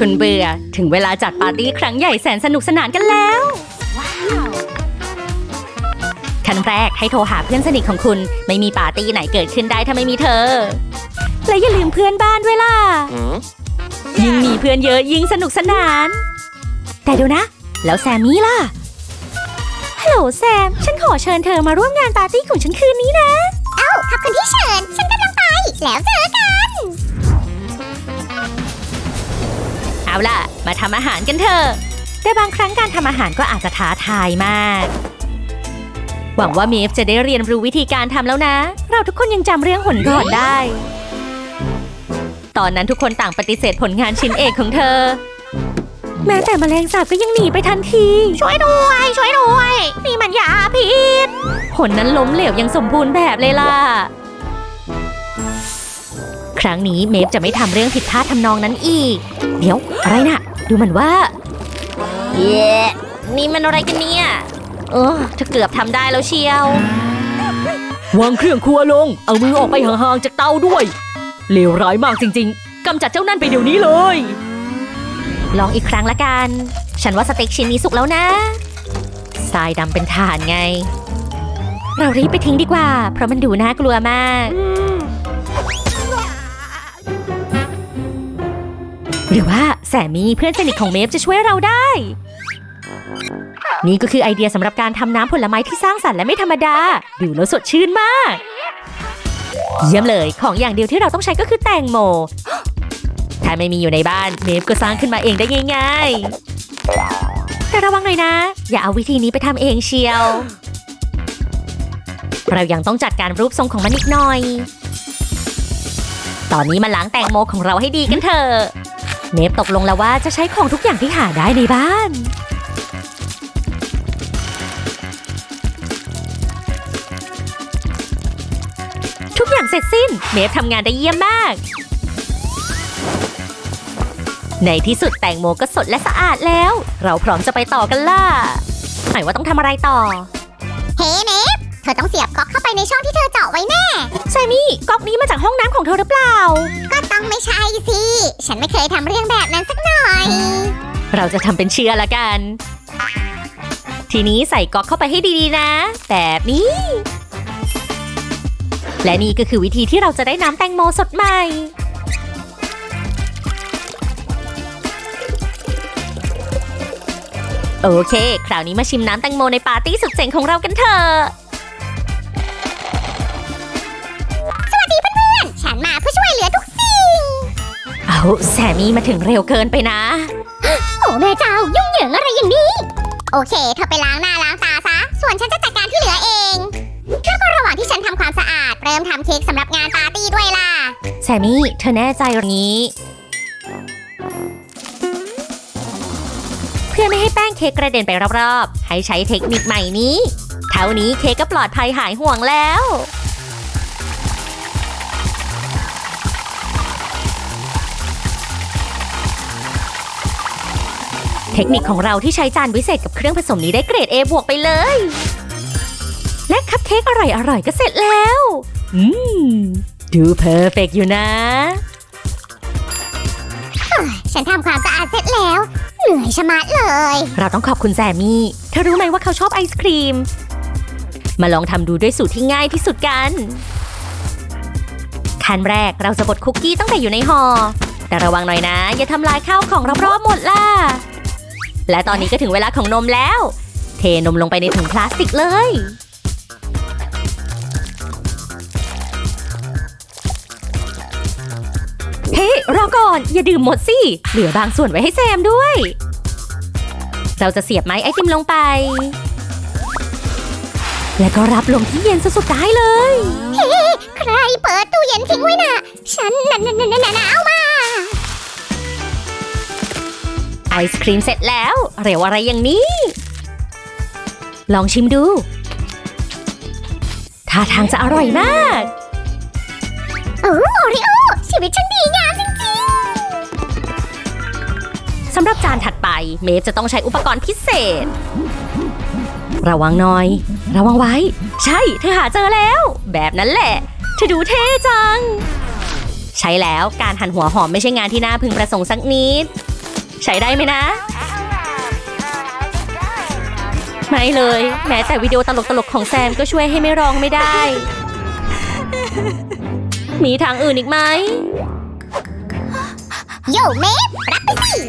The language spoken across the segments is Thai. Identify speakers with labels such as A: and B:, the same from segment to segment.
A: คุณเบื่อ ถึงเวลาจัดปาร์ตี้ครั้งใหญ่แสนสนุกสนานกันแล้วขั้นแรกให้โทรหาเพื่อนสนิทของคุณ ไม่มีปาร์ตี้ไหนเกิดขึ้นได้ถ้าไม่มีเธอ และอย่าลืมเพื่อนบ้านด้วยล่ะ ยิ่งมีเพื่อนเยอะยิ่งสนุกสนาน แต่เดี๋ยวนะ แล้วแซมมี่ล่ะ ฮัลโหลแซม ฉันขอเชิญเธอมาร่วมงานปาร์ตี้ของฉันคืนนี้นะ
B: ขอบคุณที่เชิญ ฉันกำลังไป แล้วเจอกัน
A: เอาล่ะ มาทำอาหารกันเถอะ แต่บางครั้งการทำอาหารก็อาจจะท้าทายมาก หวังว่าเมฟจะได้เรียนรู้วิธีการทำแล้วนะ เราทุกคนยังจำเรื่องหนก่อนได้ ตอนนั้นทุกคนต่างปฏิเสธผลงานชิ้นเอกของเธอ แม้แต่แมลงสาบก็ยังหนีไปทันที
B: ช่วยด้วย ช่วยด้วย นี่มันยาพิษ
A: ผลนั้นล้มเหลวอยังสมบูรณ์แบบเลยล่ะครั้งนี้เมฟจะไม่ทำเรื่องผิดพลาดทำนองนั้นอีก เดี๋ยวอะไรน่ะ ดูเหมือนว่า เย้นี่มันอะไรกันเนี่ยเออเธอเกือบทำได้แล้วเชียว
C: วางเครื่องครัวลง เอามือออกไปห่างๆจากเตาด้วย เลวร้ายมากจริง ๆกำจัดเจ้านั่นไปเดี๋ยวนี้เลย
A: ลองอีกครั้งละกัน ฉันว่าสเต็กชิ้นนี้สุกแล้วนะทรายดำเป็นฐานไง เรารีบไปทิ้งดีกว่า เพราะมันดูน่ากลัวมาก หรือว่าแสมี่เพื่อนสนิทของเมฟจะช่วยเราได้ นี่ก็คือไอเดียสำหรับการทำน้ำผลไม้ที่สร้างสรรค์และไม่ธรรมดา ดูแล้วสดชื่นมาก เยี่ยมเลย ของอย่างเดียวที่เราต้องใช้ก็คือแตงโม ถ้าไม่มีอยู่ในบ้านเมฟก็สร้างขึ้นมาเองได้ง่ายๆ แต่ระวังหน่อยนะ อย่าเอาวิธีนี้ไปทำเองเชียว เรายังต้องจัดการรูปทรงของมันอีกหน่อย ตอนนี้มาล้างแตงโมของเราให้ดีกันเถอะ เมฟตกลงแล้วว่าจะใช้ของทุกอย่างที่หาได้ในบ้าน ทุกอย่างเสร็จสิ้นเมฟทำงานได้เยี่ยมมาก ในที่สุดแตงโมก็สดและสะอาดแล้ว เราพร้อมจะไปต่อกันล่ะหมายว่าต้องทำอะไรต่อ
B: เนฟเธอต้องเสียบก๊อกเข้าไปในช่องที่เธอเจาะไว้แน่
A: แซมมี่ก๊อกนี้มาจากห้องน้ำของเธอหรือเปล่า
B: ก็ต้องไม่ใช่สิ ฉันไม่เคยทำเรื่องแบบนั้นสักหน่อย
A: เราจะทำเป็นเชื่อละกัน ทีนี้ใส่ก๊อกเข้าไปให้ดีๆนะ แบบนี้ และนี่ก็คือวิธีที่เราจะได้น้ำแตงโมสดใหม่ โอเค คราวนี้มาชิมน้ำแตงโมในปาร์ตี้สุดเจ๋งของเรากันเถอะ
B: อา
A: แซมมี่มาถึงเร็วเกินไปนะ
B: โอ้แม่เจ้ายุ่งเหยิงอะไรอย่างนี้ โอเค เธอไปล้างหน้าล้างตาซะ ส่วนฉันจะจัดการที่เหลือเองแล้วก็ระหว่างที่ฉันทำความสะอาด เริ่มทำเค้กสำหรับงานปาร์ตี้ด้วยล่ะ
A: แซมมี่เธอแน่ใจหรืองี้ เพื่อไม่ให้แป้งเค้กกระเด็นไปรอบๆ ให้ใช้เทคนิคใหม่นี้ เท่านี้เค้กก็ปลอดภัยหายห่วงแล้ว เทคนิคของเราที่ใช้จานวิเศษกับเครื่องผสมนี้ได้เกรด A บวกไปเลย และคัพเค้กอร่อยๆก็เสร็จแล้ว อืม ดูเพอร์เฟกอยู่นะ
B: ฉันทำความสะอาดเสร็จแล้ว เหนื่อยชะมัดเลย
A: เราต้องขอบคุณแซมมี่ เธอรู้ไหมว่าเขาชอบไอศครีม มาลองทำดูด้วยสูตรที่ง่ายที่สุดกัน ขั้นแรกเราจะบดคุกกี้ตั้งแต่อยู่ในห่อแต่ระวังหน่อยนะ อย่าทำลายข้าวของรอบๆหมดล่ะ และตอนนี้ก็ถึงเวลาของนมแล้ว เทนมลงไปในถุงพลาสติกเลย เฮ้รอก่อน อย่าดื่มหมดสิ เหลือบางส่วนไว้ให้แซมด้วย เราจะเสียบไม้ไอติมลงไป แล้วก็รับลมที่เย็นสุดๆได้เลย
B: เฮ้ใครเปิดตู้เย็นทิ้งไว้น่ะ ฉันหนาวหนาวหนามา
A: ไอศครีมเสร็จแล้ว เร็วอะไรอย่างนี้ ลองชิมดู ท่าทางจะอร่อยมาก
B: โอ้โอริโอชีวิตฉันดีงามจริง
A: สำหรับจานถัดไปเมฟจะต้องใช้อุปกรณ์พิเศษ ระวังหน่อย ระวังไว้ ใช่ เธอหาเจอแล้ว แบบนั้นแหละเธอดูเท่จัง ใช้แล้วการหั่นหัวหอมไม่ใช่งานที่น่าพึงประสงค์สักนิด ใช้ได้ไหมนะ ไม่เลย แม้แต่วิดีโอตลกๆของแซมก็ช่วยให้ไม่ร้องไม่ได้ มีทางอื่นอีกไหม
B: โยเมฟรับไปสิ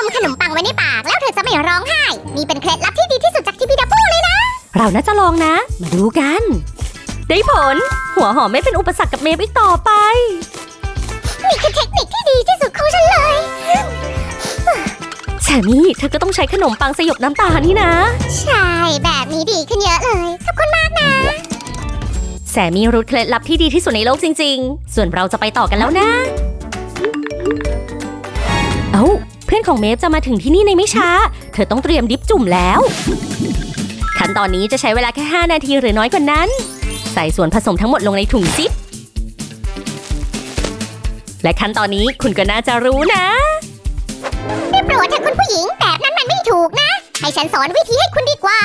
B: อมขนมปังไว้ในปาก แล้วเธอจะไม่ร้องไห้นี่เป็นเคล็ดลับที่ดีที่สุดจากที่พี่ดับพูดเลยนะ
A: เราน่าจะลองนะ มาดูกัน ได้ผล หัวหอมไม่เป็นอุปสรรคกับเมฟอีกต่อไป
B: นี่คือเทคนิคที่ดีที่สุดของฉันเลย
A: แซมมี่เธอก็ต้องใช้ขนมปังสยบน้ำตานี่นะ
B: ใช่แบบนี้ดีขึ้นเยอะเลย ขอบคุณมากนะ
A: แซมมี่รู้เคล็ดลับที่ดีที่สุดในโลกจริง ๆ ส่วนเราจะไปต่อกันแล้วนะ เอ้า เพื่อนของเมฟจะมาถึงที่นี่ในไม่ช้า เธอต้องเตรียมดิฟจุ่มแล้วขั้นตอนนี้จะใช้เวลาแค่ 5 นาทีหรือน้อยกว่านั้น ใส่ส่วนผสมทั้งหมดลงในถุงซิป และขั้นตอนนี้คุณก็น่าจะรู้นะ
B: ได้โปรดเถอะคุณผู้หญิงแบบนั้นมันไม่ถูกนะ ให้ฉันสอนวิธีให้คุณดีกว่า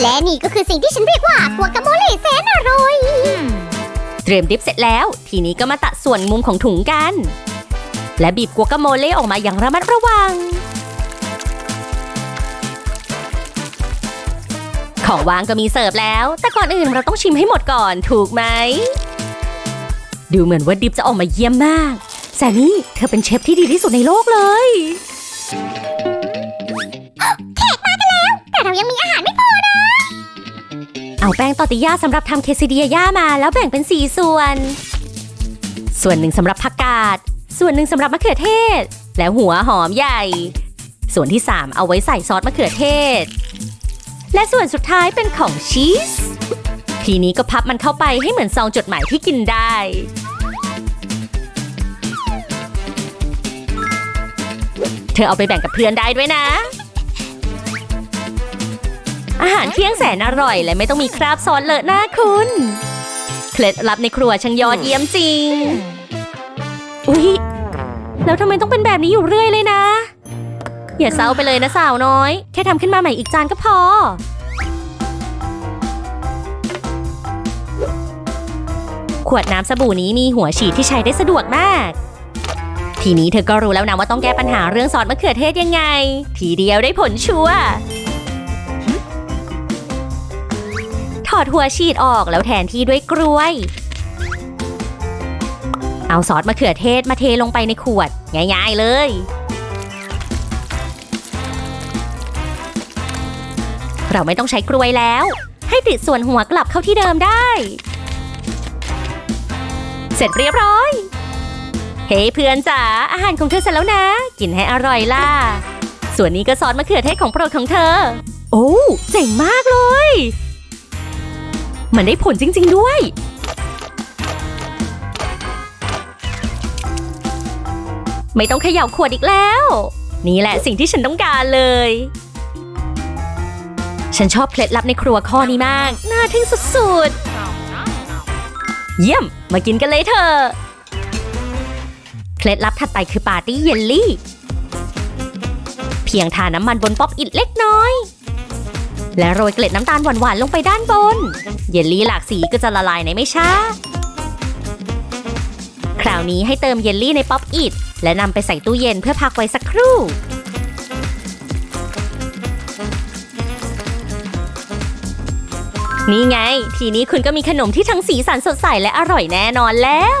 B: และนี่ก็คือสิ่งที่ฉันเรียกว่ากัวกาโมเลแสนอร่อย
A: เตรียมดิฟเสร็จแล้ว ทีนี้ก็มาตัดส่วนมุมของถุงกัน และบีบกัวกาโมเล่ออกมาอย่างระมัดระวัง ของวางก็มีเสิร์ฟแล้ว แต่ก่อนอื่นเราต้องชิมให้หมดก่อนถูกไหม ดูเหมือนว่าดิฟจะออกมาเยี่ยมมากแซมมี่เธอเป็นเชฟที่ดีที่สุดในโลกเลย
B: แต่เรายังมีอาหารไม่พอ
A: เอาแป้งตอร์ติย่าสำหรับทำเคซิเดียย่ามาแล้วแบ่งเป็นสี่ส่วน ส่วนหนึ่งสำหรับผักกาด ส่วนหนึ่งสำหรับมะเขือเทศ และหัวหอมใหญ่ ส่วนที่3เอาไว้ใส่ซอสมะเขือเทศ และส่วนสุดท้ายเป็นของชีส ทีนี้ก็พับมันเข้าไปให้เหมือนซองจดหมายที่กินได้ เธอเอาไปแบ่งกับเพื่อนได้ด้วยนะ อาหารเที่ยงแสนอร่อย และไม่ต้องมีคราบซอสเลอะหน้าคุณ เคล็ดลับในครัวช่างยอดเยี่ยมจริง อุ๊ย แล้วทำไมต้องเป็นแบบนี้อยู่เรื่อยเลยนะ อย่าเศร้าไปเลยนะสาวน้อย แค่ทำขึ้นมาใหม่อีกจานก็พอ ขวดน้ำสบู่นี้มีหัวฉีดที่ใช้ได้สะดวกมาก ทีนี้เธอก็รู้แล้วนะว่าต้องแก้ปัญหาเรื่องซอสมะเขือเทศยังไง ทีเดียวได้ผลชัวร์ถอดหัวฉีดออกแล้วแทนที่ด้วยกล้วย เอาซอสมะเขือเทศมาเทลงไปในขวด ง่ายๆเลย เราไม่ต้องใช้กล้วยแล้ว ให้ติดส่วนหัวกลับเข้าที่เดิมได้ เสร็จเรียบร้อย เฮ้เพื่อนจ๋าอาหารของเธอเสร็จแล้วนะ กินให้อร่อยล่ะ ส่วนนี้ก็ซอสมะเขือเทศของโปรดของเธอ โอ้เจ๋งมากเลย มันได้ผลจริง ๆด้วยไม่ต้องเขย่าขวดอีกแล้ว นี่แหละสิ่งที่ฉันต้องการเลย ฉันชอบเคล็ดลับในครัวข้อนี้มาก น่าทึ่งสุดๆ เยี่ยม มากินกันเลยเถอะ เคล็ดลับถัดไปคือปาร์ตี้เยลลี่ เพียงทาน้ำมันบนป๊อปอิดเล็กน้อย และโรยเกล็ดน้ำตาลหวานๆ ลงไปด้านบน เยลลี่หลากสีก็จะละลายในไม่ช้า คราวนี้ให้เติมเยลลี่ในป๊อปอิดและนำไปใส่ตู้เย็นเพื่อพักไว้สักครู่ นี่ไง ทีนี้คุณก็มีขนมที่ทั้งสีสันสดใสและอร่อยแน่นอนแล้ว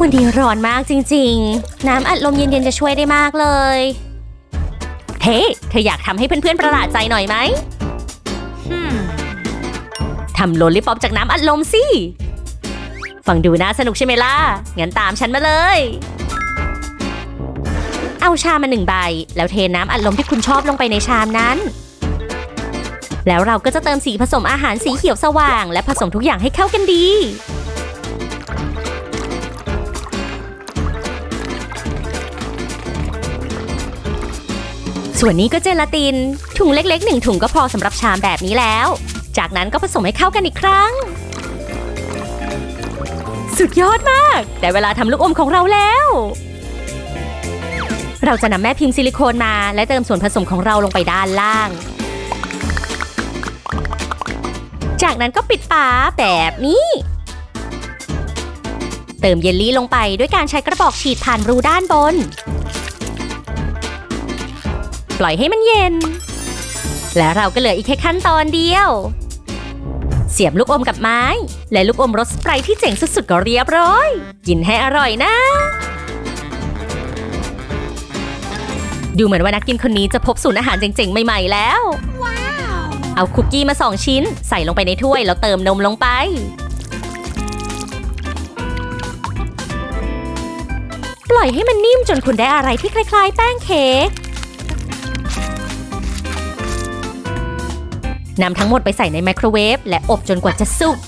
A: วันนี้ร้อนมากจริง ๆ น้ำอัดลมเย็นๆจะช่วยได้มากเลย เฮ้ เธออยากทำให้เพื่อนๆประหลาดใจหน่อยไหมทำโลลิปอปจากน้ำอัดลมสิ ฟังดูน่าสนุกใช่ไหมล่ะ งั้นตามฉันมาเลย เอาชามมาหนึ่งใบ แล้วเทน้ำอัดลมที่คุณชอบลงไปในชามนั้น แล้วเราก็จะเติมสีผสมอาหารสีเขียวสว่าง และผสมทุกอย่างให้เข้ากันดี ส่วนนี้ก็เจลาติน ถุงเล็กๆหนึ่งถุงก็พอสำหรับชามแบบนี้แล้ว จากนั้นก็ผสมให้เข้ากันอีกครั้ง สุดยอดมาก แต่เวลาทำลูกอมของเราแล้วเราจะนำแม่พิมพ์ซิลิโคนมา และเติมส่วนผสมของเราลงไปด้านล่าง จากนั้นก็ปิดฝาแบบนี้ เติมเยลลี่ลงไปด้วยการใช้กระบอกฉีดผ่านรูด้านบน ปล่อยให้มันเย็น และเราก็เหลืออีกแค่ขั้นตอนเดียว เสียบลูกอมกับไม้ และลูกอมรสสไปร์ที่เจ๋งสุดๆก็เรียบร้อย กินให้อร่อยนะดูเหมือนว่านักกินคนนี้จะพบสูตรอาหารเจ๋งๆ ใหม่ ๆ แล้ว เอาคุกกี้มาสองชิ้น ใส่ลงไปในถ้วยแล้วเติมนมลงไป ปล่อยให้มันนิ่มจนคุณได้อะไรที่คล้าย ๆ แป้งเค้กนำทั้งหมดไปใส่ในไมโครเวฟและอบจนกว่าจะสุก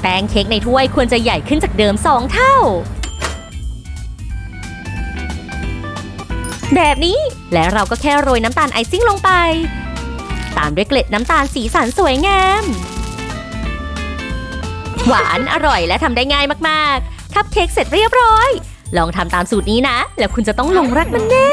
A: แป้งเค้กในถ้วยควรจะใหญ่ขึ้นจากเดิม 2 เท่า แบบนี้ และเราก็แค่โรยน้ำตาลไอซิ่งลงไป ตามด้วยเกล็ดน้ำตาลสีสันสวยงาม หวานอร่อยและทำได้ง่ายมากๆ คัพเค้กเสร็จเรียบร้อย ลองทำตามสูตรนี้นะ แล้วคุณจะต้องหลงรักมันแน่